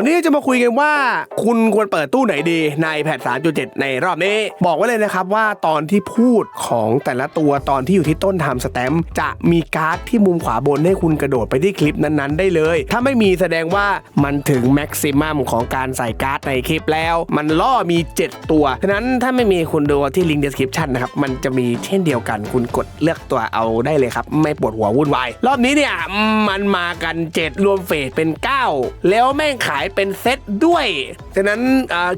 วันนี้จะมาคุยกันว่า คุณควรเปิดตู้ไหนดีในแพท 3.7 ในรอบนี้ บอกไว้เลยนะครับว่าตอนที่พูดของแต่ละตัวตอนที่อยู่ที่ต้นทำสแตมป์จะมีการ์ดที่มุมขวาบนให้คุณกระโดดไปที่คลิปนั้นๆ ได้เลย ถ้าไม่มีแสดงว่ามันถึงแม็กซิมัมของการใส่การ์ดในคลิปแล้ว มันล่อมี 7 ตัวฉะนั้นถ้าไม่มีคุณดูที่ลิงก์ description นะครับมันจะมีเช่นเดียวกันคุณกดเลือกตัวเอาได้เลยครับ ไม่ปวดหัววุ่นวายรอบนี้เนี่ยมันมากัน 7 รวมเฟสเป็น 9 แล้วแม่งขายเป็นเซตด้วย ฉะนั้น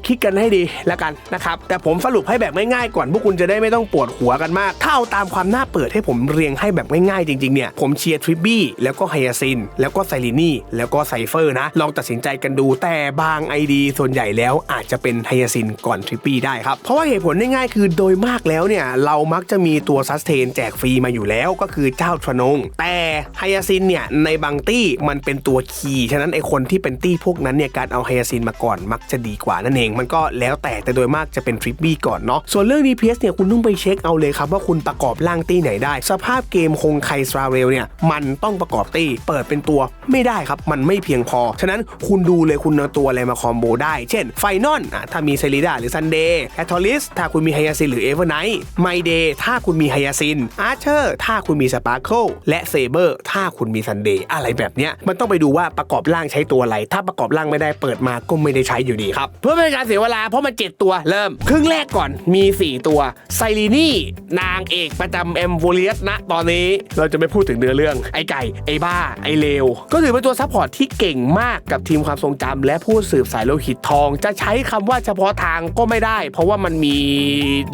คิดกันให้ดีแล้วกันนะครับ แต่ผมสรุปให้แบบง่ายๆก่อนพวกคุณจะได้ไม่ต้องปวดหัวกันมาก ถ้าเอาตามความน่าเปิดให้ผมเรียงให้แบบง่ายๆจริงๆเนี่ย ผมเชียร์ทริปบี้แล้วก็ไฮยาซิน แล้วก็ไซรินี่ แล้วก็ไซเฟอร์นะ ลองตัดสินใจกันดูแต่บาง ID ส่วนใหญ่แล้วอาจจะเป็นไฮยาซินก่อนทริปปี้ได้ครับ เพราะว่าเหตุผลง่ายๆคือโดยมากแล้วเนี่ยเรามักจะมีตัวซัสเทนแจกฟรีมาอยู่แล้วก็คือเจ้าทรนง แต่ไฮยาซินเนี่ยในบางตี้มันเป็นตัวคีย์ฉะนั้นไอคนที่เป็นตี้พวกนั้นเนี่ยการเอาไฮยาซินมาก่อนมักจะดีกว่านั่นเอง มันก็แล้วแต่แต่โดยมากจะเป็นทริปบี้ก่อนเนาะส่วนเรื่อง DPS เนี่ยคุณต้องไปเช็คเอาเลยครับว่าคุณประกอบร่างตี้ไหนได้ สภาพเกมคงไคสราเรลเนี่ยมันต้องประกอบตี้เปิดเป็นตัวไม่ได้ครับ มันไม่เพียงพอ ฉะนั้นคุณดูเลยคุณเอาตัวอะไรมาคอมโบได้ เช่นไฟนอลอะถ้ามีเซริดาหรือซันเดย์แคทอลิสถ้าคุณมีไฮยาซินหรือเอเวอร์ไนท์ไมเดย์ถ้าคุณมีไฮยาซินอาร์เชอร์ถ้าคุณมีสปาร์เคิลและเซเบอร์ถ้าคุณมีซันเดย์อะไรแบบเนี้ยมันต้องไปดูว่าประกอบร่างใช้ตัวอะไรถ้าประกอบร่างไม่ได้เปิดมาก็ไม่ได้ใช้อยู่ดีครับ เพื่อไม่ให้การเสียเวลาเพราะมัน 7 ตัวเริ่ม ครึ่งแรกก่อนมี 4 ตัวไซรีนี่นางเอกประจำเอ็มโวเลียสนะตอนนี้เราจะไม่พูดถึงเนื้อเรื่องไอ้ไก่ ไอ้บ้า ไอ้เลว ก็ถือเป็นตัวซัพพอร์ตที่เก่งมากกับทีมความทรงจำและผู้สืบสายโลหิตทอง จะใช้คำว่าเฉพาะทางก็ไม่ได้ เพราะว่ามันมี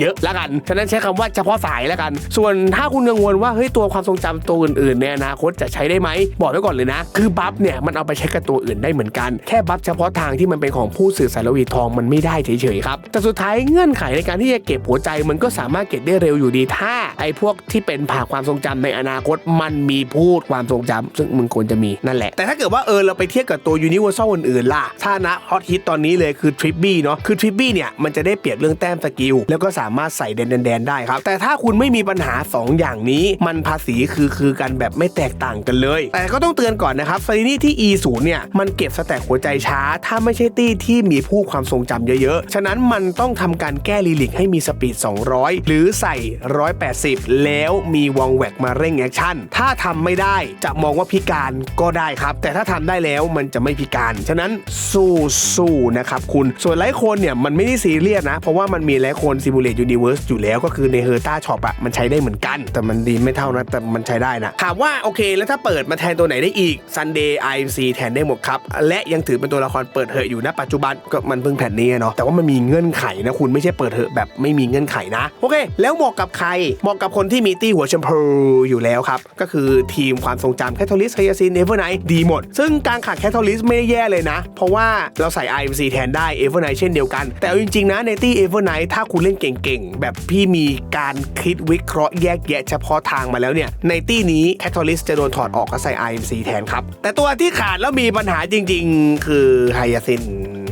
เยอะละกันฉะนั้นใช้คำว่าเฉพาะสายแล้วกัน ส่วนถ้าคุณกังวลว่าเฮ้ยตัวความทรงจำตัวอื่นๆในอนาคตจะใช้ได้ไหมบอกไว้ก่อนเลยนะ คือบัฟเนี่ยมันเอาไปใช้กับตัวอื่นได้เหมือนกัน แค่บัฟเฉพาะทางที่มันเป็นของผู้สื่อสารโลหิตทองมันไม่ได้เฉยๆครับ แต่สุดท้ายเงื่อนไขในการที่จะเก็บหัวใจมันก็สามารถเก็บได้เร็วอยู่ดีถ้า ไอ้พวกที่เป็นผ่าความทรงจำในอนาคตมันมีพูดความทรงจำซึ่งมึงควรจะมีนั่นแหละ แต่ถ้าเกิดว่าเออเราไปเทียบกับตัวยูนิเวอร์แซลอื่นๆล่ะถ้านะฮอตฮิตตอนนี้เลยคือทริปบี้เนาะคือทริปบี้เนี่ยมันจะได้เปรียบเรื่องแต้มสกิลแล้วก็สามารถใส่แดนๆๆได้ครับแต่ถ้าคุณไม่มีปัญหา 2 อย่างนี้ มันภาษีคือคือกันแบบไม่แตกต่างกันเลย แต่ก็ต้องเตือนก่อนนะครับซารินี่ที่ E 0 เนี่ยมันเก็บสแต็กหัวใจช้า ถ้าไม่ใช่ตี้ที่มีผู้ความทรงจำเยอะๆ ฉะนั้นมันต้องทำการแก้ลีลิกให้มีสปีด 200 หรือใส่ 180 แล้วมีวองแวกมาเร่งแอคชั่น ถ้าทำไม่ได้จะมองว่าพิการก็ได้ครับ แต่ถ้าทำได้แล้วมันจะไม่พิการ ฉะนั้นสู้สู้นะครับคุณ ส่วนไลท์โคนเนี่ยมันไม่ได้ซีเรียสนะ เพราะว่ามันมีไลท์โคนซิมูเลตยูนิเวิร์สอยู่แล้วก็คือในเฮอร์ต้าช็อปอะมันใช้ได้เหมือนกัน แต่มันดีไม่เท่านะแต่มันใช้ได้นะถามว่าโอเค แล้วถ้าเปิดมาแทนตัวไหนได้อีก Sunday IMC แทนได้หมดครับและยังถือเป็นตัวละครเปิดเหอะอยู่ณปัจจุบันก็มันเพิ่งแผ่นนี้เนาะแต่ว่ามันมีเงื่อนไขนะคุณไม่ใช่เปิดเหอะแบบไม่มีเงื่อนไขนะโอเค แล้วเหมาะกับใครเหมาะกับคนที่มีตี้หัวแชมพูอยู่แล้วครับก็คือทีมความทรงจำแคทอลิสไฮยาซินเอเวอร์ไนท์ดีหมด ซึ่งการขาดแคทอลิสไม่ได้แย่เลยนะ เพราะว่าเราใส่ IMC แทนได้เอเวอร์ไนท์เช่นเดียวกัน แต่เอาจริงๆนะในตี้เอเวอร์ไนท์ถ้าคุณเล่นเก่งๆ แบบพี่มีการคิดวิเคราะห์แยกแยะเฉพาะทางมาแล้วเนี่ย ในตี้นี้แคทอลิสจะโดนถอดออกก็ใส่ IMC แทนครับ แต่ตัวที่ขาดแล้วมีปัญหาจริง ๆคือไฮยาซิน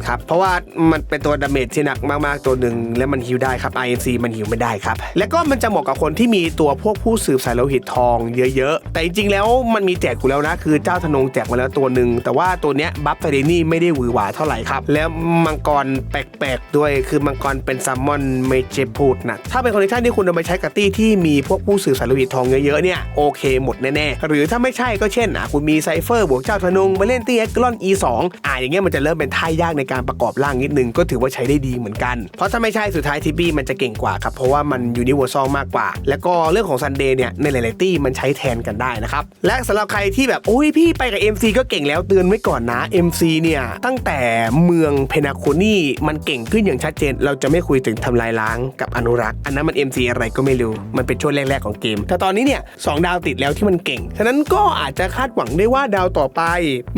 ครับ เพราะว่ามันเป็นตัวดาเมจที่หนักมากๆตัวหนึ่ง และมันฮิวได้ครับ INC มันฮิวไม่ได้ครับ แล้วก็มันจะเหมาะกับคนที่มีตัวพวกผู้สืบสายโลหิตทองเยอะๆ แต่จริงๆแล้วมันมีแจกอยู่แล้วนะ คือเจ้าธนงแจกมาแล้วตัวหนึ่ง แต่ว่าตัวเนี้ยบัฟเฟเรนี่ไม่ได้หวือหวาเท่าไหร่ครับ แล้วมังกรแปลกๆด้วย คือมังกรเป็นซัมมอนไม่เจ็บพูดนะถ้าเป็นคอนดิชันที่คุณเอาไปใช้กับตี้ที่มีพวกผู้สืบสายโลหิตทองเยอะๆเนี่ยโอเคหมดแน่ๆหรือถ้าไม่ใช่ก็เช่นอะคุณมีไซเฟอร์บวกเจ้าธนงไปเล่นตี้เอ็กลอน E2 อะอย่างเงี้ยมันจะเริ่มเป็นท่ายากในการประกอบร่างนิดนึงก็ถือว่าใช้ได้ดีเหมือนกัน เพราะถ้าไม่ใช่สุดท้ายทิปปี้มันจะเก่งกว่าครับ เพราะว่ามันยูนิเวอร์ซลมากกว่า แล้วก็เรื่องของซันเดย์เนี่ยในหลายๆตี้มันใช้แทนกันได้นะครับ และสำหรับใครที่แบบโอ้ยพี่ไปกับ MC ก็เก่งแล้วเตือนไว้ก่อนนะ MC เนี่ยตั้งแต่เมืองเพนาโคนีมันเก่งขึ้นอย่างชัดเจน เราจะไม่คุยถึงทำลายล้างกับอนุรักษ์ อันนั้นมัน MC อะไรก็ไม่รู้มันเป็นช่วงแรก ๆ ของเกม แต่ตอนนี้เนี่ยสองดาวติดแล้วที่มันเก่ง ฉะนั้นก็อาจจะคาดหวังได้ว่าดาวต่อไป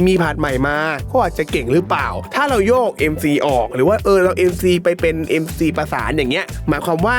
มีผาดใหม่มาก็อาจจะเก่งหรือเปล่า ถ้าเราโยกก MC ออก หรือว่าเออเรา MC ไปเป็น MC ประสานอย่างเงี้ยหมายความว่า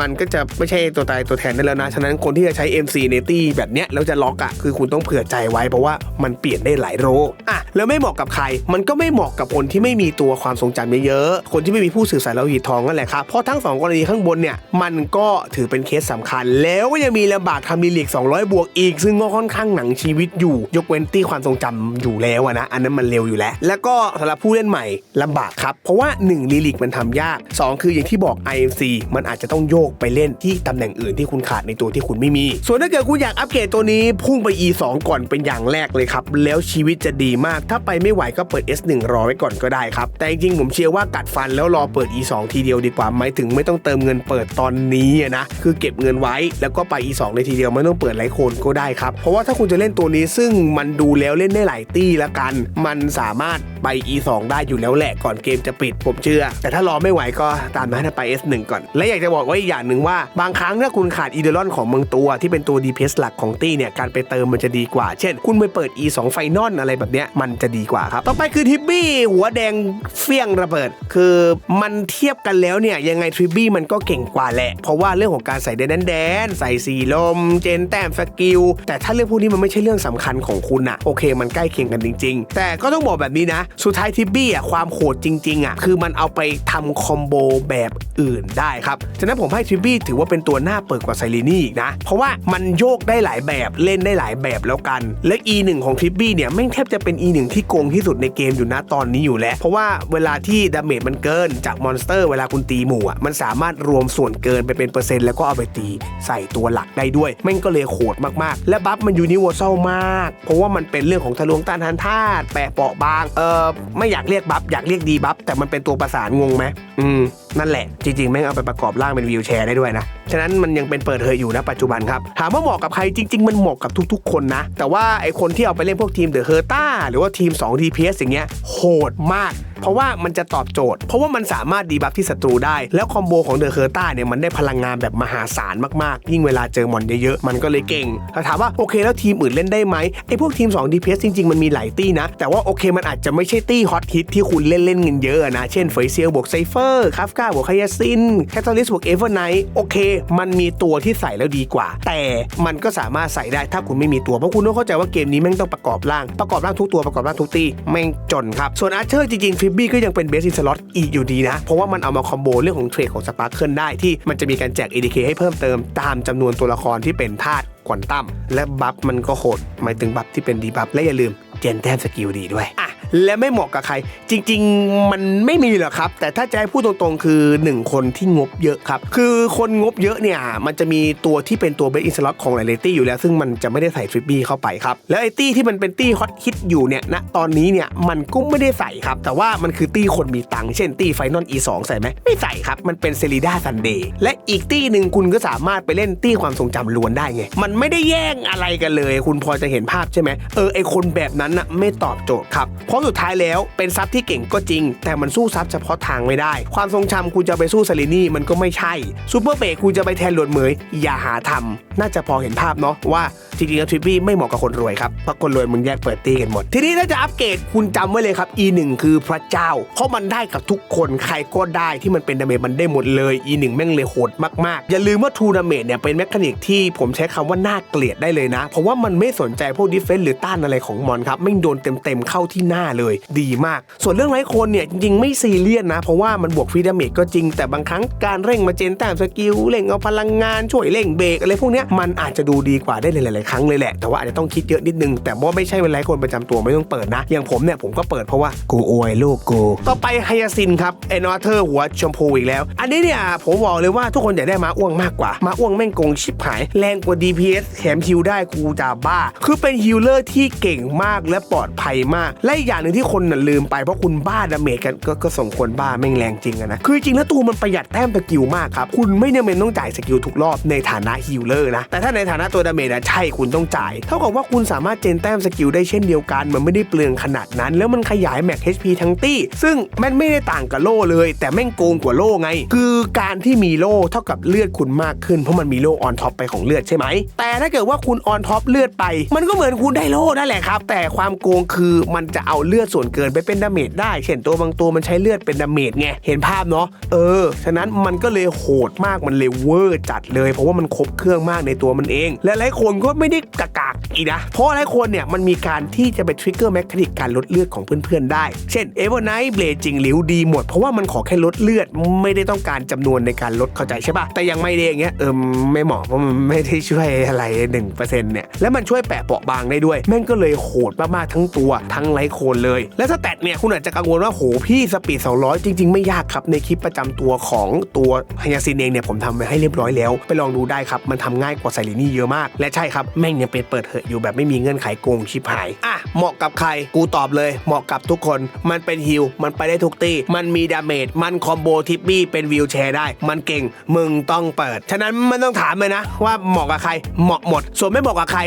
มันก็จะไม่ใช่ตัวตายตัวแทนได้แล้วนะ ฉะนั้นคนที่จะใช้ MC ในตี้แบบเนี้ยแล้วจะล็อกอะคือคุณต้องเผื่อใจไว้เพราะว่ามันเปลี่ยนได้หลายโรอะแล้วไม่เหมาะกับใคร มันก็ไม่เหมาะกับคนที่ไม่มีตัวความทรงจำเยอะๆคนที่ไม่มีผู้สื่อสารโลหิตทองนั่นแหละครับเพราะทั้งสองกรณีข้างบนเนี่ยมันก็ถือเป็นเคสสำคัญ แล้วก็ยังมีลำบากทำดีลีก200 บวกอีก ซึ่งก็ค่อนข้างหนังชีวิตอยู่ ยกเว้นที่ความทรงจำอยู่แล้วนะอันนั้นมันเร็วอยู่แล้ว แล้วก็สำหรับผู้เล่นใหม่ลำบากครับ เพราะว่า 1 ลีลีกมันทำยาก 2 คืออย่างที่บอก IMC มันอาจจะต้องโยกไปเล่นที่ตำแหน่งอื่นที่คุณขาดในตัวที่คุณไม่มี ส่วนถ้าเกิดคุณอยากอัปเกรดตัวนี้พุ่งไป E2 ก่อนเป็นอย่างแรกเลยครับ แล้วชีวิตจะดีมาก ถ้าไปไม่ไหวก็เปิด S1 รอไว้ก่อนก็ได้ครับ แต่จริงๆผมเชื่อว่ากัดฟันแล้วรอเปิด E2 ทีเดียวดีกว่าหมายถึงไม่ต้องเติมเงินเปิดตอนนี้นะคือเก็บเงินไว้แล้วก็ไป E2 เลยทีเดียวไม่ต้องเปิดหลายคนก็ได้ครับเพราะว่าถ้าคุณจะเล่นตัวนี้ซึ่งมันดูแล้วเล่นได้หลายตี้ละกัน มันสามารถไป E2 ได้อยู่แล้วแหละก่อนเกมจะปิดผมเชื่อ แต่ถ้ารอไม่ไหวก็ตามนั้นไป S1 ก่อน และอยากจะบอกไว้อีกอย่างหนึ่งว่า บางครั้งถ้าคุณขาดอีเดลอนของเมืองตัวที่เป็นตัว DPS หลักของตี้เนี่ยการไปเติมมันจะดีกว่า เช่น คุณไปเปิด E2 ไฟนอลอะไรแบบเนี้ยมันจะดีกว่าครับ ต่อไปคือทิบบี้หัวแดงเฟี้ยงระเบิด คือมันเทียบกันแล้วเนี่ยยังไงทริบบี้มันก็เก่งกว่าแหละ เพราะว่าเรื่องของการใส่แดนแดน ใส่สีลม เจนแต้มสกิลแต่ถ้าเรื่องพวกนี้มันไม่ใช่เรื่องสำคัญของคุณอะโอเค มันใกล้เคียงกันจริง ๆ แต่ก็ต้องบอกแบบนี้นะสุดท้ายทิบบี้อะความโหดจริงๆอะคือมันเอาไปทำคอมโบแบบอื่นได้ครับฉะนั้นผมให้ทิบบี้ถือว่าเป็นตัวหน้าเปิดกว่าไซรีนี่อีกนะ เพราะว่ามันโยกได้หลายแบบเล่นได้หลายแบบแล้วกัน และ E1 ของทิบบี้เนี่ยแม่งแทบจะเป็น E1 ที่โกงที่สุดในเกมอยู่นะตอนนี้อยู่แล้ว เพราะว่าเวลาที่ดาเมจมันเกินจากมอนสเตอร์เวลาคุณตีหมู่อะมันสามารถรวมส่วนเกินไปเป็นเปอร์เซ็นต์แล้วก็เอาไปตีใส่ตัวหลักได้ด้วยแม่งก็เลยโหดมากๆ และบัฟมันยูนิเวอร์แซลมาก เพราะว่ามันเป็นเรื่องของทะลวงต้านทานธาตุแปะเปาะบางเออไม่อยากเรียกบัฟอยากเรียกดีบัฟแต่มันเป็นตัวประสานงงไหมอืมนั่นแหละ จริงๆ แม่งเอาไปประกอบร่างเป็นวีลแชร์ได้ด้วยนะ ฉะนั้นมันยังเป็นเปิดเผยอยู่นะปัจจุบันครับ ถามว่าเหมาะกับใครจริง ๆ มันเหมาะกับทุกๆ คนนะ แต่ว่าไอคนที่เอาไปเล่นพวกทีมเดอะเฮอร์ต้าหรือว่าทีม 2 DPS อย่างเงี้ยโหดมาก เพราะว่ามันจะตอบโจทย์ เพราะว่ามันสามารถดีบัฟที่ศัตรูได้ แล้วคอมโบของเดอะเฮอร์ต้าเนี่ยมันได้พลังงานแบบมหาศาลมากๆ ยิ่งเวลาเจอมอนเยอะๆมันก็เลยเก่งถ้าถามว่าโอเคแล้วทีมอื่นเล่นได้ไหมไอพวกทีม 2 DPS จริงๆมันมีหลายตี้นะ แต่ว่าโอเคมันอาจจะไม่ใช่ตี้ฮอตฮิตที่คุณเล่นเล่นๆกันเยอะนะเช่นเฟยเซียลบวกไซเฟอร์คาฟกาบวกคายาซินแคทอลิสบวกเอเวอร์ไนท์โอเค มันมีตัวที่ใส่แล้วดีกว่า แต่มันก็สามารถใส่ได้ถ้าคุณไม่มีตัว เพราะคุณต้องเข้าใจว่าเกมนี้แม่งต้องประกอบร่าง ประกอบร่างทุกตัวประกอบร่างทุกตีแม่งจนครับ ส่วนอาร์เชอร์จริงๆฟิบบี้ก็ยังเป็นเบสอินสล็อตอีกอยู่ดีนะ เพราะว่ามันเอามาคอมโบเรื่องของเทรดของสปาร์เคิลได้ที่มันจะมีการแจก ADK ให้เพิ่มเติมตามจำนวนตัวละครที่เป็นธาตุควอนตัมและบัฟมันก็โหดหมายถึงบัฟที่เป็นดีบัฟและอย่าลืมเจนแต้มสกิลดีด้วยอะ และไม่เหมาะกับใคร จริง ๆ มันไม่มีหรอกครับ แต่ถ้าจะให้พูดตรงๆ คือ 1 คนที่งบเยอะครับ คือคนงบเยอะเนี่ย มันจะมีตัวที่เป็นตัวเบสอินสล็อตของหลายๆตี้อยู่แล้ว ซึ่งมันจะไม่ได้ใส่ทริปบี้เข้าไปครับ แล้วไอ้ตี้ที่มันเป็นตี้ฮอตฮิตอยู่เนี่ยณตอนนี้เนี่ยมันก็ไม่ได้ใส่ครับ แต่ว่ามันคือตี้คนมีตังค์เช่นตี้ไฟนอล E2 ใส่ไหมไม่ใส่ครับมันเป็นเซริด้าซันเดย์และอีกตี้หนึ่งคุณก็สามารถไปเล่นตี้ความทรงจำล้วนได้ไงมันไม่ได้แย่งอะไรกันเลย คุณพอจะเห็นภาพใช่ไหมเออไอคนแบบนั้นน่ะไม่ตอบโจทย์ครับเพราะสุดท้ายแล้วเป็นซับที่เก่งก็จริง แต่มันสู้ซับเฉพาะทางไม่ได้ ความทรงจำคุณจะไปสู้ซาลินี่มันก็ไม่ใช่ซูเปอร์เบรกคุณจะไปแทนหลวดเหมยอย่าหาทำน่าจะพอเห็นภาพเนาะว่าจริงๆแล้วทริปปี้ไม่เหมาะกับคนรวยครับเพราะคนรวยมึงแยกเปิดตีกันหมด ทีนี้ถ้าจะอัปเกรดคุณจำไว้เลยครับ E1 คือพระเจ้า เพราะมันได้กับทุกคนใครก็ได้ที่มันเป็นดาเมจมันได้หมดเลย E1 แม่งเลยโหดมากๆ อย่าลืมว่าทูดาเมจเนี่ยเป็นแมคานิกที่ผมใช้คำว่าน่าเกลียดได้เลยนะ เพราะว่ามันไม่สนใจพวกดิเฟนส์หรือต้านอะไรของมอนครับไม่โดนเต็มๆเข้าที่หน้าเลย ดีมาก ส่วนเรื่องไร้คนเนี่ยจริงๆไม่ซีเรียสนะ เพราะว่ามันบวกฟรีดาเมจก็จริง แต่บางครั้งการเร่งมาเจนแต้มสกิลเร่งเอาพลังงานช่วยเร่งเบรกอะไรพวกเนี้ยมันอาจจะดูดีกว่าได้หลายๆครั้งเลยแหละ แต่ว่าอาจจะต้องคิดเยอะนิดนึง แต่ว่าไม่ใช่เป็นไร้คนประจำตัวไม่ต้องเปิดนะ อย่างผมเนี่ยผมก็เปิดเพราะว่ากูอวยลูกกู ต่อไปไฮยาซินครับเอนอเธอร์หัวชมพูอีกแล้ว อันนี้เนี่ยผมบอกเลยว่าทุกคนอยากได้มาอ้วงมากกว่า มาอ้วงแม่งโกงชิบหาย แรงกว่า DPS แถมฮิวได้กูจะบ้า คือเป็นฮิลเลอร์ที่เก่งมากและปลอดภัยมาก และอีกอย่างหนึ่งที่คนน่ะลืมไปเพราะคุณบ้าดาเมจกันก็ก็สมควรบ้าแม่งแรงจริงอะนะคือจริงแล้วตัวมันประหยัดแต้มสกิลมากครับคุณไม่จำเป็นต้องจ่ายสกิลทุกรอบในฐานะฮิลเลอร์นะแต่ถ้าในฐานะตัวดาเมจอะใช่คุณต้องจ่าย เท่ากับว่าคุณสามารถเจนแต้มสกิลได้เช่นเดียวกัน มันไม่ได้เปลืองขนาดนั้น แล้วมันขยายแม็ก HP ทั้งตี้ซึ่งม่งไม่ได้ต่างกับโล่เลย แต่แม่งโกงกว่าโล่ไง คือการที่มีโล่เท่ากับเลือดคุณมากขึ้นเพราะมันมีโล่ออนท็อปไปของเลือดใช่ไหมแต่ถ้าเกิดว่าคุณออนท็อปเลือดไป มันก็เหมือนคุณได้โล่นั่นแหละครับแต่ความโกงคือมันจะเอาเลือดส่วนเกินไปเป็นดาเมจได้ เช่นตัวบางตัวมันใช้เลือดเป็นดาเมจไง เห็นภาพเนาะ เออ ฉะนั้นมันก็เลยโหดมาก มันเลยเวอร์จัดเลย เพราะว่ามันครบเครื่องมากในตัวมันเอง และหลายคนก็ไม่ได้กากากอีกนะ เพราะหลายคนเนี่ยมันมีการที่จะไปทริกเกอร์แมคานิกการลดเลือดของเพื่อนๆได้ เช่นเอเวอร์ไนท์เบลจิงหลิวดีหมด เพราะว่ามันขอแค่ลดเลือด ไม่ได้ต้องการจำนวนในการลดเข้าใจใช่ปะแต่ยังไม่ได้อย่างเงี้ยเออไม่เหมาะเพราะมันไม่ได้ช่วยอะไร1%เนี่ย แล้วมันช่วยแปะเปราะบางได้ด้วย แม่งก็เลยโหดมากๆทั้งตัว ทั้งไลโคนเลย และสแตทเนี่ยคุณอาจจะกังวลว่าโหพี่สปีด 200 จริง ๆ ไม่ยากครับ ในคลิปประจำตัวของตัวไฮยาซินเองเนี่ยผมทำไว้ให้เรียบร้อยแล้ว ไปลองดูได้ครับ มันทำง่ายกว่าไซรินี่เยอะมาก และใช่ครับ แม่งยังเป็นเปิดเหอะอยู่แบบไม่มีเงื่อนไขโกงชิบหาย อะ เหมาะกับใคร กูตอบเลย เหมาะกับทุกคน มันเป็นฮิลมันไปได้ทุกตีมันมีดาเมจ มันคอมโบทิปปี้เป็นวิวแชร์ได้ มันเก่ง มึงต้องเปิด ฉะนั้นไม่ต้องถามเลยนะ ว่าเหมาะกับใคร เหมาะหมด ส่วนไม่เหมาะกับใคร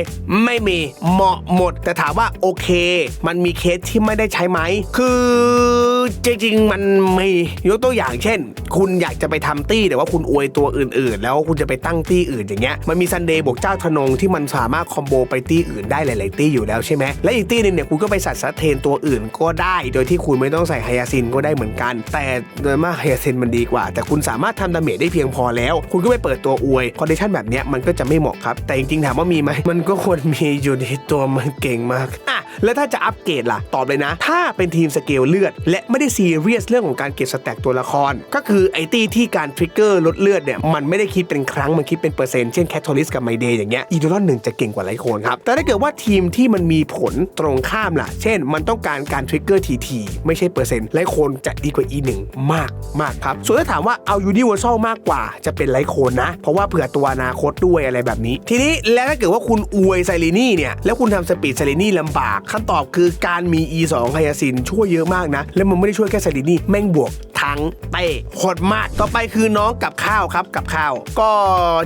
ไม่มี เหมาะหมด แต่ถามว่าโอเค มันมีเคสที่ไม่ได้ใช้ไหม คือจริงๆมันมียกตัวอย่างเช่น คุณอยากจะไปทำตี้แต่ว่าคุณอวยตัวอื่นๆ แล้วคุณจะไปตั้งตี้อื่นอย่างเงี้ยมันมีซันเดย์บวกเจ้าธนงที่มันสามารถคอมโบไปตี้อื่นได้หลายๆตี้อยู่แล้วใช่ไหมและอีกตี้หนึงเนี่ยคุณก็ไปสัตว์สเทนตัวอื่นก็ได้ โดยที่คุณไม่ต้องใส่ไฮยาซินก็ได้เหมือนกัน แต่โดยมากไฮยาซินมันดีกว่า แต่คุณสามารถทำดาเมจได้เพียงพอแล้ว คุณก็ไปเปิดตัวอวยคอนดิชันแบบเนี้ยมันก็จะไม่เหมาะครับ แต่จริงๆถามว่ามีไหมมันก็ควรมีอยู่ในตัวมันเก่งมากอะแล้วถ้าจะอัปเกรดล่ะตอบเลยนะ ถ้าเป็นทีมสเกลเลือด และไม่ได้ซีเรียสเรื่องของการเก็บสแต็กตัวละคร ก็คือไอตี้ที่การทริกเกอร์ลดเลือดเนี่ยมันไม่ได้คิดเป็นครั้งมันคิดเป็นเปอร์เซ็นต์เช่นแคทโทลิสกับไมเดย์อย่างเงี้ยอีโดรอนหนึ่งจะเก่งกว่าไลโคนครับแต่ถ้าเกิดว่าทีมที่มันมีผลตรงข้ามล่ะ เช่น มันต้องการการทริกเกอร์ทีทีไม่ใช่เปอร์เซ็นต์ไลโคนจะดีกว่า E1 มากมากครับส่วนถ้าถามว่าเอายูนิเวอร์แซลมากกว่าจะเป็นไลโคนนะ เพราะว่าเผื่อตัวอนาคตด้วยอะไรแบบนี้ ทีนี้แล้วถ้าเกิดว่าคุณอวยไซรินี่เนี่ยแล้วคุณทำสปีดไซรินี่ลำบากคำตอบคือการมี2ไฮยาซินช่วยเยอะมากนะ แล้วมันไม่ได้ช่วยแค่ไซดินี่แม่งบวก ทั้งเต้โหดมากต่อไปคือน้องกับข้าวครับกับข้าว ก็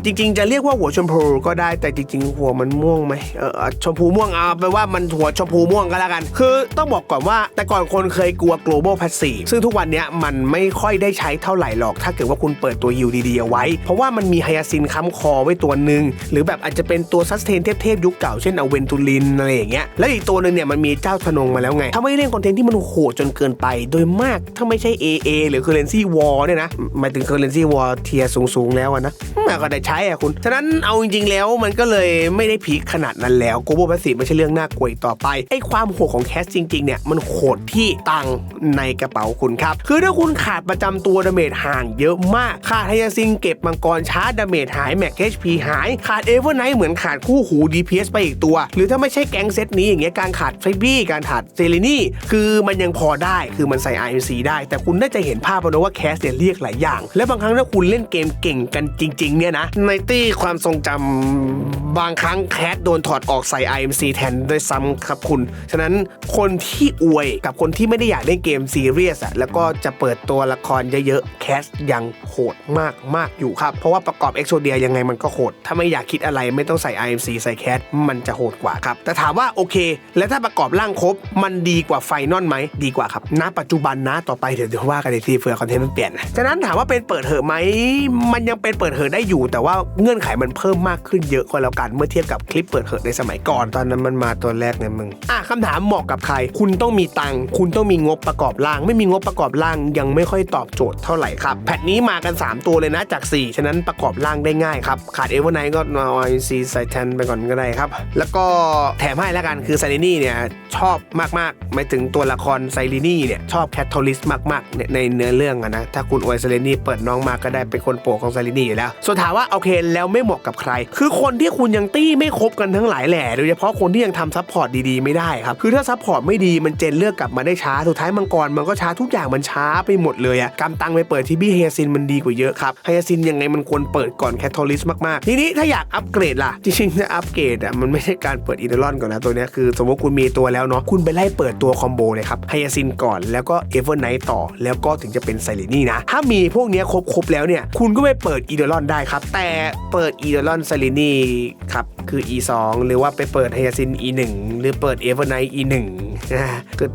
จริง ๆ จะเรียกว่าหัวชมพูก็ได้แต่จริง ๆ หัวมันม่วงไหมเออชมพูม่วงเอาไปว่ามันหัวชมพูม่วงก็แล้วกัน คือต้องบอกก่อนว่าแต่ก่อนคนเคยกลัว global passive ซึ่งทุกวันนี้มันไม่ค่อยได้ใช้เท่าไหร่หรอก ถ้าเกิดว่าคุณเปิดตัวยิวดีๆเอาไว้ เพราะว่ามันมีไฮยาซินค้ำคอไว้ตัวหนึ่งหรือแบบอาจจะเป็นตัวซัสเทนเทพๆยุคเก่าเช่นเอาเวนตูลินอะไรอย่างเงี้ยแล้วอีกตัวหนึ่งเนี่ยมันมีเจ้าธนงมาแล้วไงถ้าไม่เล่นคอนเทนต์ที่มันโหดจนเกินไป โดยมากถ้าไม่ใช่ AA หรือ Currency War เนี่ยนะหมายถึง Currency War เทียสูงๆแล้วนะก็ได้ใช้อะคุณ ฉะนั้นเอาจริงๆแล้วมันก็เลยไม่ได้พีคขนาดนั้นแล้ว Global Passive ไม่ใช่เรื่องน่ากลัวต่อไปไอ้ความโหดของแคสจริงๆเนี่ยมันโหดที่ตังในกระเป๋าคุณครับ คือถ้าคุณขาดประจำตัวดาเมจห่างเยอะมาก ขาดไฮยาซินเก็บมังกรชาร์จดาเมจหายแม็ก HP หาย ขาดเอเวอร์ไนท์เหมือนขาดคู่หู DPS ไปอีกตัว หรือถ้าไม่ใช่แก๊งเซตนี้อย่างเงี้ยการขาดไฟบี้การขาดเซเลนี่คือมันยังพอได้คือมันใส่ IMC ได้ แต่คุณน่าจะเห็นภาพนะว่าแคสเนี่ยเรียกหลายอย่าง และบางครั้งถ้าคุณเล่นเกมเก่งกันจริง ๆ เนี่ยนะในตี้ความทรงจำบางครั้งแคสโดนถอดออกใส่ IMC แทนด้วยซ้ำครับคุณ ฉะนั้นคนที่อวยกับคนที่ไม่ได้อยากเล่นเกมซีเรียสอะแล้วก็จะเปิดตัวละครเยอะๆแคสยังโหดมากมากๆอยู่ครับ เพราะว่าประกอบเอ็กโซเดียยังไงมันก็โหด ถ้าไม่อยากคิดอะไรไม่ต้องใส่ IMC ใส่แคสมันจะโหดกว่าครับ แต่ถามว่าโอเค แล้วถ้าประกอบร่างครบมันดีกว่าไฟนอลไหมดีกว่าครับณปัจจุบันนะต่อไปเดี๋ยวเดี๋ยวว่ากันในทีเฟือคอนเทนต์มันเปลี่ยนนะฉะนั้นถามว่าเป็นเปิดเหอะไหมมันยังเป็นเปิดเหอะได้อยู่ แต่ว่าเงื่อนไขมันเพิ่มมากขึ้นเยอะก็แล้วกันเมื่อเทียบกับคลิปเปิดเหอะในสมัยก่อนตอนนั้นมันมาตัวแรกไงมึงอะคำถามเหมาะกับใคร คุณต้องมีตังค์คุณต้องมีงบประกอบร่าง ไม่มีงบประกอบร่างยังไม่ค่อยตอบโจทย์เท่าไหร่ครับแพทนี้มากัน 3 ตัวเลยนะจาก 4 ฉะนั้นประกอบร่างได้ง่ายครับขาดเอเวอร์ไนก็เอาไอซีใส่แทนไปก่อนก็ได้ครับ แล้วก็แถมให้แล้วกันคือไซรินี่เนี่ยชอบมากๆหมายถึงตัวละครไซรินี่เนี่ยชอบแคทโทลิสมากๆในในเนื้อเรื่องอะนะ ถ้าคุณอวยไซรินี่เปิดน้องมาก็ได้เป็นคนโปรของไซรินี่อยู่แล้ว ส่วนถามว่าโอเคแล้วไม่เหมาะกับใคร คือคนที่คุณยังตี้ไม่คบกันทั้งหลายแหล่โดยเฉพาะคนที่ยังทำซัพพอร์ตดีๆไม่ได้ครับ คือถ้าซัพพอร์ตไม่ดีมันเจนเลือกกลับมาได้ช้า สุดท้ายมังกรมันก็ช้าทุกอย่างมันช้าไปหมดเลยอะกำตังไปเปิดที่บี้เฮยซินมันดีกว่าเยอะครับเฮยซินยังไงมันควรเปิดก่อนแคทโทลิสมากๆทีนี้ถ้าอยากอัปเกรดล่ะจริงๆถ้าอัปเกรดอะมันไม่ใช่การเปิดอีเดลอนก่อนนะตัวนี้คือสมมติคุณมีตัวแล้วเนาะคุณไปไล่เปิดตัวคอมโบเลยครับไฮยาซินก่อนแล้วก็เอเวอร์ไนท์ต่อแล้วก็ถึงจะเป็นไซรินี่นะ ถ้ามีพวกนี้ครบครบแล้วเนี่ย คุณก็ไปเปิดอีเดอรอนได้ครับ แต่เปิดอีเดอรอนไซรินี่ครับ คือ E2 หรือว่าไปเปิดไฮยาซิน E1 หรือเปิดเอเวอร์ไนท์ E1 นะฮะคือ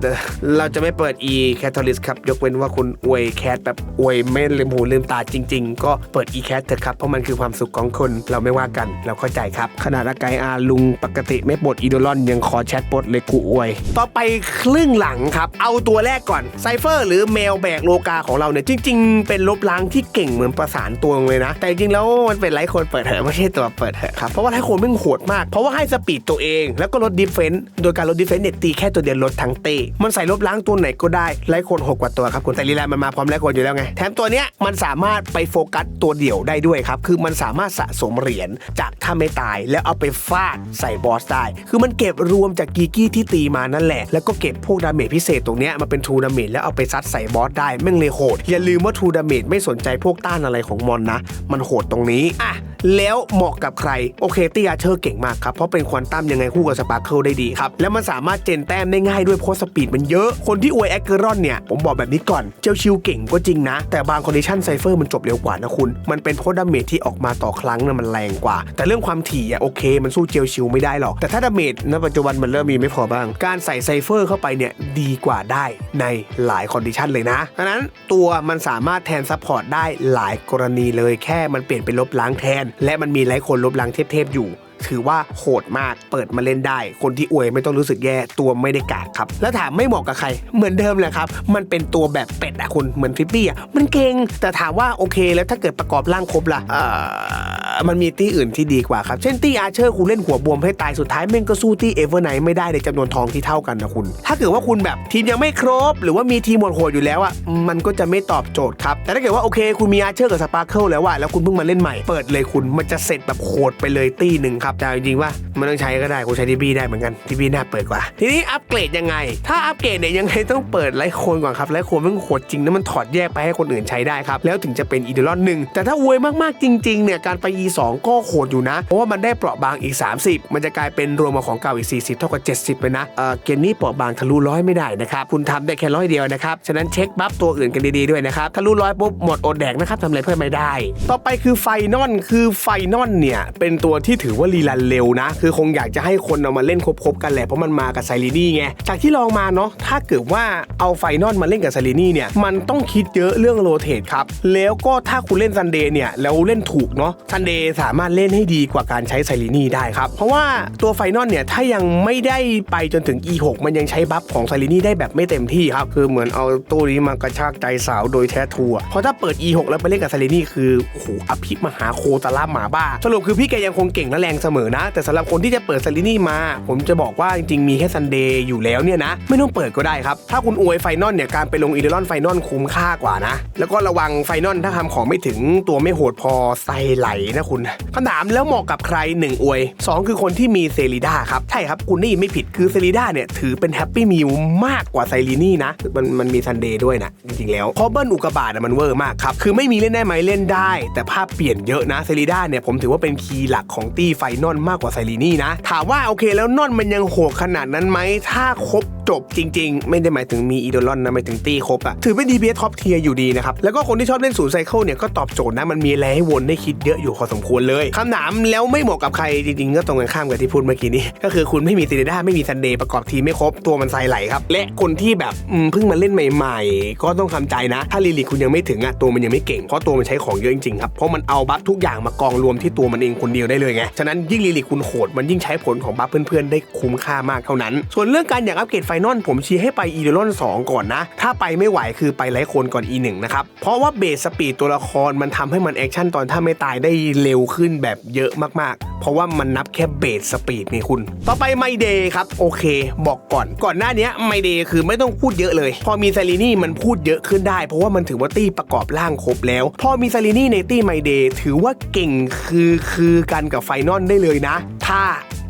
เราจะไม่เปิด E Catalyst ครับ ยกเว้นว่าคุณอวยแคทแบบอวยไม่ลืมหูลืมตาจริง ๆ ก็เปิด E Cat เถอะครับ เพราะมันคือความสุขของคนเราไม่ว่ากันเราเข้าใจครับ ขนาดอาไกอาลุงปกติไม่ปลดอีโดลอนยังขอแชทปลดเลยกูอวย ต่อไปครึ่งหลังครับ เอาตัวแรกก่อนไซเฟอร์หรือแมวแบกโลกาของเราเนี่ยจริง ๆ เป็นลบล้างที่เก่งเหมือนประสานตัวเลยนะ แต่จริงๆแล้วมันเป็นไลฟ์คนเปิดเถอะไม่ใช่ตัวเปิดเถอะครับเพราะว่าไลฟ์คนแม่งโหดมาก เพราะว่าให้สปีดตัวเอง แล้วก็ลดดิฟเฟนต์โดยการลดดิฟเฟนต์เนี่ยตีแค่ตัวเดียวลดทั้งเตะมันใส่ลบล้างตัวไหนก็ได้ไลฟ์คนหกกว่าตัวครับคุณแต่ลีลามันมาพร้อมไลฟ์คนอยู่แล้วไงแถมตัวเนี้ยมันสามารถไปโฟกัสตัวเดี่ยวได้ด้วยครับคือมันสามารถสะสมเหรียญจากถ้าไม่ตาย แล้วเอาไปฟาดใส่บอสได้ คือมันเก็บรวมจากกีกี้ที่ตีมานั่นแหละ แล้วก็เก็บพวกดาเมจพิเศษตรงเนี้ยมาเป็นทูดาเมจแล้วเอาไปซัดใส่บอสได้แม่งเลยโหด อย่าลืมว่าทูดาเมจไม่สนใจพวกต้านอะไรของมอนนะ มันโหดตรงนี้อะแล้วเหมาะกับใครโอเคตีอาเชอร์เก่งมากครับ เพราะเป็นควอนตัมยังไงคู่กับสปาร์เคิลได้ดีครับ แล้วมันสามารถเจนแต้มได้ง่ายด้วยเพราะสปีดมันเยอะ คนที่อวยแอคเกอรอนเนี่ย ผมบอกแบบนี้ก่อน เจลชิวเก่งก็จริงนะ แต่บางคอนดิชันไซเฟอร์มันจบเร็วกว่านะคุณ มันเป็นเพราะดาเมจที่ออกมาต่อครั้งน่ะมันแรงกว่า แต่เรื่องความถี่อะโอเค มันสู้เจลชิวไม่ได้หรอก แต่ถ้าดาเมจณปัจจุบันมันเริ่มมีไม่พอบ้าง การใส่ไซเฟอร์เข้าไปเนี่ยดีกว่าได้ในหลายคอนดิชันเลยนะดังนั้นตัวมันสามารถแทนซัพพอร์ตได้หลายกรณีเลยแค่มันเปลี่ยนเป็นลบล้างแทน และมันมีหลายคนลบล้างเทพๆอยู่ถือว่าโหดมากเปิดมาเล่นได้ คนที่อวยไม่ต้องรู้สึกแย่ตัวไม่ได้กากครับ แล้วถามไม่เหมาะกับใคร เหมือนเดิมแหละครับ มันเป็นตัวแบบเป็ดอะคุณเหมือนฟิปปี้อะมันเก่งแต่ถามว่าโอเค แล้วถ้าเกิดประกอบร่างครบล่ะเออมันมีตี้อื่นที่ดีกว่าครับ เช่นตี้อาร์เชอร์คุณเล่นหัวบวมให้ตายสุดท้ายแม่งก็สู้ตี้เอเวอร์ไนท์ไม่ได้ในจำนวนทองที่เท่ากันนะคุณ ถ้าเกิดว่าคุณแบบทีมยังไม่ครบ หรือว่ามีทีมโหดอยู่แล้วอะมันก็จะไม่ตอบโจทย์ครับแต่ถ้าเกิดว่าโอเค คุณมีอาร์เชอร์กับสปาร์เคิลแล้วอะแล้วคุณเพิ่งมาเล่นใหม่เปิดเลยคุณมันจะเสร็จแบบโหดไปเลยตี้หนึ่งครับแต่จริงว่ามันต้องใช้ก็ได้กูใช้ทีบีได้เหมือนกันทีบีน่าเปิดกว่า ทีนี้อัปเกรดยังไง ถ้าอัปเกรดเนี่ยยังไงต้องเปิดไลท์โคนก่อนครับไลท์โคนมันโหดจริงนะมันถอดแยกไปให้คนอื่นใช้ได้ครับแล้วถึงจะเป็นอีเดลอนหนึ่งแต่ถ้าอวยมากๆจริงๆเนี่ยการไป E2 ก็โหดอยู่นะ เพราะว่ามันได้เปราะบางอีก 30 มันจะกลายเป็นรวมมาของเก่าอีก 40 เท่ากับ 70เลยนะเออเกมนี้เปราะบางทะลุร้อยไม่ได้นะครับคุณทำได้แค่ร้อยเดียวนะครับฉะนั้นเช็คบัฟตัวอื่นกันดีๆด้วยนะครับทะลุร้อยปุ๊บหมดอดแดกนะครับทำอะไรเพิ่มไม่ได้ ต่อไปคือไฟนอลคือไฟนอลเนี่ยเป็นตัวที่ถือว่ารีลันเร็วนะ คือคงอยากจะให้คนเอามาเล่นครบๆกันแหละเพราะมันมากับไซรีนี่ไงจากที่ลองมาเนาะถ้าเกิดว่าเอาไฟนอลมาเล่นกับไซรีนี่เนี่ยมันต้องคิดเยอะเรื่องโรเตทครับแล้วก็ถ้าคุณเล่นซันเดย์เนี่ยแล้วเล่นถูกเนาะซันเดย์สามารถเล่นให้ดีกว่าการใช้ไซรีนี่ได้ครับเพราะว่าตัวไฟนอลเนี่ยถ้ายังไม่ได้ไปจนถึง E6 มันยังใช้บัฟของไซรีนี่ได้แบบไม่เต็มที่ครับคือเหมือนเอาตัวนี้มากระชากใจสาวโดยแท้ทัวเพราะถ้าเปิด E6 แล้วไปเล่นกับไซรีนี่คือโอ้โหอภิมหาโคตรล่าหมาบ้าสรุปคือพี่แกยังคงเก่งและแรงเสมอนะ แต่สำหรับคนที่จะเปิดไซรีนี่มา ผมจะบอกว่าจริงๆมีแค่ซันเดย์อยู่แล้วเนี่ยนะ ไม่ต้องเปิดก็ได้ครับ ถ้าคุณอวยไฟนอลเนี่ยการไปลงอีเดลอนไฟนอลคุ้มค่ากว่านะ แล้วก็ระวังไฟนอลถ้าทำของไม่ถึงตัวไม่โหดพอไซไหลนะคุณคำถามแล้วเหมาะกับใคร 1 อวย 2 คือคนที่มีเซริด้าครับ ใช่ครับคุณได้ยินไม่ผิดคือเซริด้าเนี่ยถือเป็นแฮปปี้มิลมากกว่าไซรีนี่นะมันมันมีซันเดย์ด้วยนะจริงๆแล้วเพราะเบิลอุกบาตอะมันเวอร์มากครับคือไม่มีเล่นได้ไหมเล่นได้ แต่ภาพเปลี่ยนเยอะนะเซริด้าเนี่ยผมถือว่าเป็นคีย์หลักของตี้ไฟนอลมากกว่าไซรีนี่นะ ถามว่าโอเคแล้วนอนมันยังโหดขนาดนั้นไหม ถ้าครบจบจริง ๆ ไม่ได้หมายถึงมีอีโดลอนนะหมายถึงตีครบอะถือเป็น DPS ท็อปเทียอยู่ดีนะครับ แล้วก็คนที่ชอบเล่นศูนย์ไซเคิลเนี่ยก็ตอบโจทย์นะมันมีอะไรให้วนได้คิดเยอะอยู่พอสมควรเลยคำถามแล้วไม่เหมาะกับใครจริงๆ ก็ตรงกันข้ามกับที่พูดเมื่อกี้นี้ ก็คือคุณไม่มีซีเรด้าไม่มีซันเดย์ประกอบทีไม่ครบตัวมันไซไหลครับและคนที่แบบเพิ่งมาเล่นใหม่ ๆ ก็ต้องทำใจนะ ถ้าลีลิคุณยังไม่ถึงอะตัวมันยังไม่เก่งเพราะตัวมันใช้ของเยอะจริงๆครับเพราะมันเอาบัฟทุกอย่างมากองรวมที่ตัวมันเองคนเดียวได้เลยไงฉะนั้นยิ่งลีลิคุณโหดมันยิ่งใช้ผลของบัฟเพื่อนๆได้คุ้มค่ามากเท่านั้น ส่วนเรื่องการอยากอัปเกรดไฟนอลผมชี้ให้ไปอีเดลอน2 ก่อนนะ ถ้าไปไม่ไหวคือไปไลโคนก่อน E1 นะครับ เพราะว่าเบสสปีดตัวละครมันทำให้มันแอคชั่นตอนถ้าไม่ตายได้เร็วขึ้นแบบเยอะมากๆ เพราะว่ามันนับแค่เบสสปีดนี่คุณ ต่อไปไมเดย์ครับ โอเค บอกก่อน ก่อนหน้านี้ไมเดย์คือไม่ต้องพูดเยอะเลย พอมีซาลินี่มันพูดเยอะขึ้นได้ เพราะว่ามันถือว่าตี้ประกอบร่างครบแล้ว พอมีซาลินี่ในตี้ไมเดย์ถือว่าเก่งคือคือกันกับไฟนอลได้เลยนะ ถ้า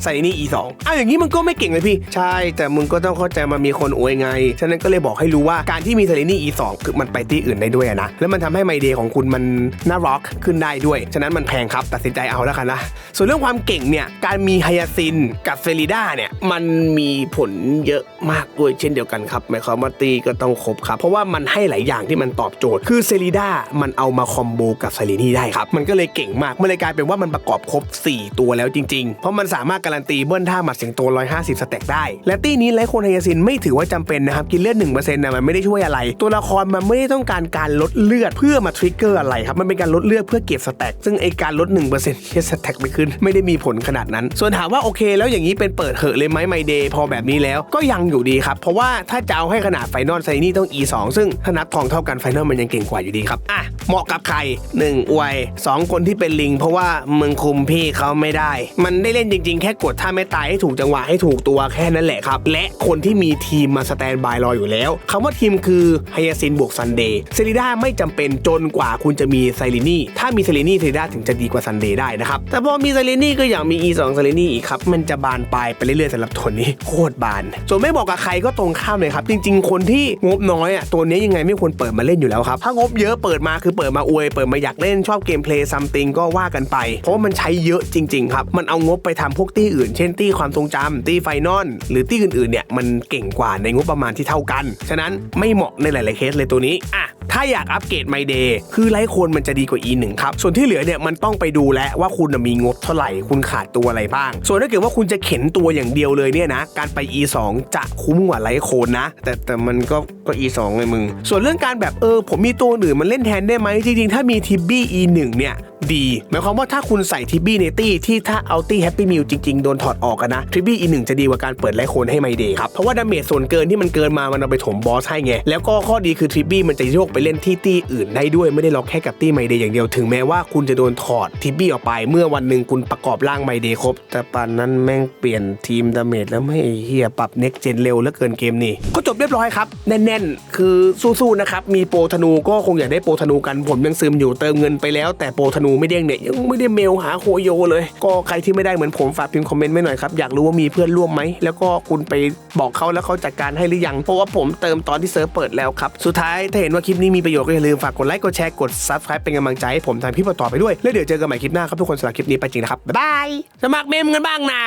ไซนี่ E2 อ้าวอย่างนี้มันก็ไม่เก่งเลยพี่ ใช่ แต่มึงก็ต้องเข้าใจมันมีคนอวยไง ฉะนั้นก็เลยบอกให้รู้ว่าการที่มีไซนี่ E2 คือมันไปที่อื่นได้ด้วยนะ แล้วมันทำให้ไมเดย์ของคุณมันน่าร็อกขึ้นได้ด้วย ฉะนั้นมันแพงครับ ตัดสินใจเอาแล้วกันนะ ส่วนเรื่องความเก่งเนี่ย การมีไฮยาซินกับเฟริด้าเนี่ย มันมีผลเยอะมากด้วยเช่นเดียวกันครับหมายความว่าตีก็ต้องครบครับ เพราะว่ามันให้หลายอย่างที่มันตอบโจทย์ คือเซริด้ามันเอามาคอมโบกับไซรินี่ได้ครับ มันก็เลยเก่งมาก มันเลยกลายเป็นว่ามันประกอบครบ 4 ตัวแล้วจริงๆ เพราะมันสามารถการันตีเบิ้ลท่าหมัดสิงโต 150 สเต็กได้ และตี้นี้ไลโคนไฮยาซินไม่ถือว่าจำเป็นนะครับ กินเลือด1%นะมันไม่ได้ช่วยอะไร ตัวละครมันไม่ได้ต้องการการลดเลือดเพื่อมาทริกเกอร์อะไรครับ มันเป็นการลดเลือดเพื่อเก็บสเต็กซึ่งไอการลด1%ที่สเต็กไปขึ้น ไม่ได้มีผลขนาดนั้น ส่วนถามว่าโอเค แล้วอย่างนี้เป็นเปิดเหอะเลยไหมไมเดย์พอแบบนี้แล้วก็ยังอยู่ดีครับเพราะว่าถ้าจะเอาให้ขนาดไฟนอลไซนี่ต้อง E2 ซึ่งถ้านับทองเท่ากันไฟนอลมันยังเก่งกว่าอยู่ดีครับอะเหมาะกับใครหนึ่งอวยสองคนที่เป็นลิง เพราะว่ามึงคุมพี่เขาไม่ได้มันได้เล่นจริง ๆ แค่กดท่าไม่ตายให้ถูกจังหวะให้ถูกตัวแค่นั้นแหละครับ และคนที่มีทีมมาสแตนบายรออยู่แล้วคำว่าทีมคือไฮยาซินบวกซันเดย์เซริด้าไม่จำเป็นจนกว่าคุณจะมีไซรินี่ถ้ามีไซรินี่เซริด้าถึงจะดีกว่าซันเดย์ได้นะครับแต่พอมีไซรินี่ก็อย่ากมี E2 ไซรินี่อีกครับมันจะบานปลายไปเรื่อยๆสำหรับตัวนี้โคตรบานส่วนไม่บอกกับใครก็ตรงข้ามเลยครับจริง ๆ คนที่งบน้อยอะตัวนี้ยังไงไม่ควรเปิดมาเล่นอยู่แล้วครับถ้างบเยอะเปิดมาคือเปิดมาอวย เปิดมาอยากเล่นชอบเกมเพลย์ซัมติงก็ว่ากันไป เพราะมันใช้เยอะจริงครับ มันเอางบไปทำพวกตี้อื่น เช่นตี้ความทรงจำตี้ไฟนอลหรือตี้อื่นๆเนี่ยมันเก่งกว่าในงบประมาณที่เท่ากัน ฉะนั้นไม่เหมาะในหลาย ๆเคสเลยตัวนี้อะถ้าอยากอัปเกรดไมเดย์คือไลท์โคนมันจะดีกว่า E1 ครับ ส่วนที่เหลือเนี่ยมันต้องไปดูแล้วว่าคุณมีงบเท่าไหร่ คุณขาดตัวอะไรบ้าง ส่วนถ้าเกิดว่าคุณจะเข็นตัวอย่างเดียวเลยเนี่ยนะ การไป E2 จะคุ้มกว่าไลท์โคนนะ แต่แต่มันก็ก็ E2 ไงมึง ส่วนเรื่องการแบบเออผมมีตัวอื่นมันเล่นแทนได้ไหมจริงๆ ถ้ามีทิบบี้ E1 เนี่ย ดีหมายความว่าถ้าคุณใส่ทิบบี้ในตี้ที่ถ้าเอาตี้แฮปปี้มิวจริงๆ โดนถอดออกกันนะทิบบี้ E1 จะดีกว่าการเปิดไลท์โคนให้ไมเดย์ครับ เพราะว่าดาเมจส่วนเกินที่มันเกินมามันเอาไปถมบอสให้ไง แล้วก็ข้อดีคือทิบบี้มันจะโยกไปเล่นที่ตี้อื่นได้ด้วยไม่ได้ล็อกแค่กับตี้ไมเดย์อย่างเดียวถึงแม้ว่าคุณจะโดนถอดทิบบี้ออกไป เมื่อวันหนึ่งคุณประกอบร่างไมเดย์ครบแต่ปานนั้นแม่งเปลี่ยนทีมดาเมจแล้วไม่เฮียปรับเน็กเจนเร็วเหลือเกินเกมนี้ก็จบเรียบร้อยครับแน่นๆ คือสู้ๆนะครับมีโปรธนูก็คงอยากได้โปรธนูกันผมยังซึมอยู่เติมเงินไปแล้วแต่โปรธนูไม่เด้งเนี่ยยังไม่ได้เมลหาโคโยเลย ก็ใครที่ไม่ได้เหมือนผมฝากพิมพ์คอมเมนต์ไว้หน่อยครับอยากรู้ว่ามีเพื่อนร่วมไหมแล้วก็คุณไปบอกเขาแล้วเขาจัดการให้หรือยัง เพราะว่าผมเติมตอนที่เซิร์ฟเปิดแล้วครับสุดท้ายถ้าเห็นว่าคลิปนี้มีประโยชน์ก็อย่าลืมฝากกดไลค์กดแชร์กดซับสไครป์เป็นกำลังใจให้ผมทำคลิปต่อไปด้วยแล้วเดี๋ยวเจอกันใหม่คลิปหน้าครับทุกคนสำหรับคลิปนี้ไปจริงนะครับบ๊ายบายสมัครเมมกันบ้างนะ